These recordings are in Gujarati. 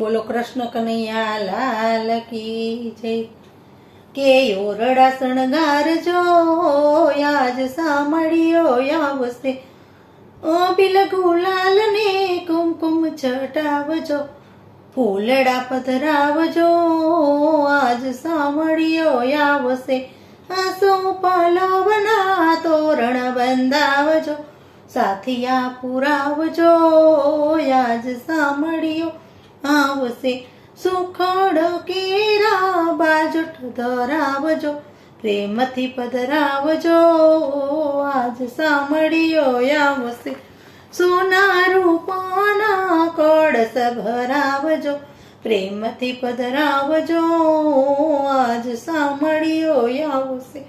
બોલો કૃષ્ણ કનૈયા લાલ કી જય. કે ઓરડા શણગાર જો આજ સાંભળ્યો આવશે. ઓ બિલ ગુલાલ ને કુમકુમ છટાવજો ફૂલડા પધરાવજો, આજ સાંભળ્યો આવશે. આસો પલવના તોરણ બંધાવજો, સાથિયા પુરાવજો આજ સાંભળ્યો આવશે. સુખડ કેરા બાજુટ ધરાવજો, પ્રેમથી પધરાવજો. આજ સાંભળ્યો આવશે. સોના રૂપાના કળશ ભરાવજો, પ્રેમથી પધરાવજો. આજ સાંભળ્યો આવશે.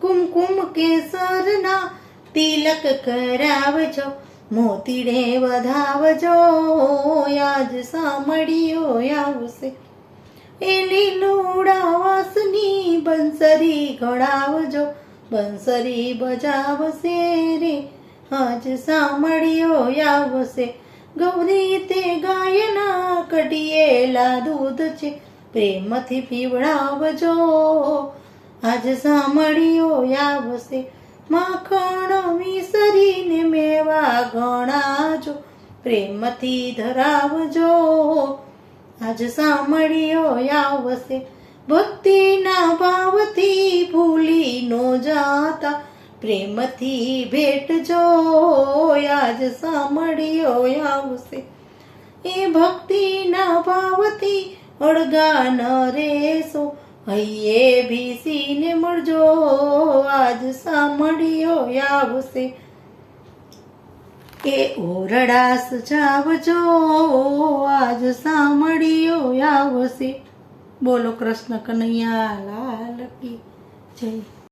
કુમકુમ કેસરના તિલક કરાવજો, મોતીડે વધાવજો. સાંભળ્યો આવશે. એ લીલુડા વાસની બંસરી ઘડાવજો, બંસરી બજાવશે રે. આજ સાંભળ્યો આવશે. ગૌરી તે ગાયના કઢિયેલા દૂધ છે. પ્રેમથી પીવડાવજો. આજ સાંભળ્યો આવશે. માખણ મિસરીને મેવા ગણાજો. પ્રેમથી ધરાવજો. આજ સાંભળ્યો આવશે ભક્તિના ભાવથી ભૂલી નો જાતા. પ્રેમથી ભેટજો. આજ સાંભળ્યો આવશે એ ભક્તિના ભાવથી અળગા ન રેસો હૈયે ભીસીને મળજો. આજ સાંભળ્યો આવશે એ ઓરડા સજાવજો આજ સાંભળ્યો આવશે બોલો કૃષ્ણ કનૈયા લાલ કી જય.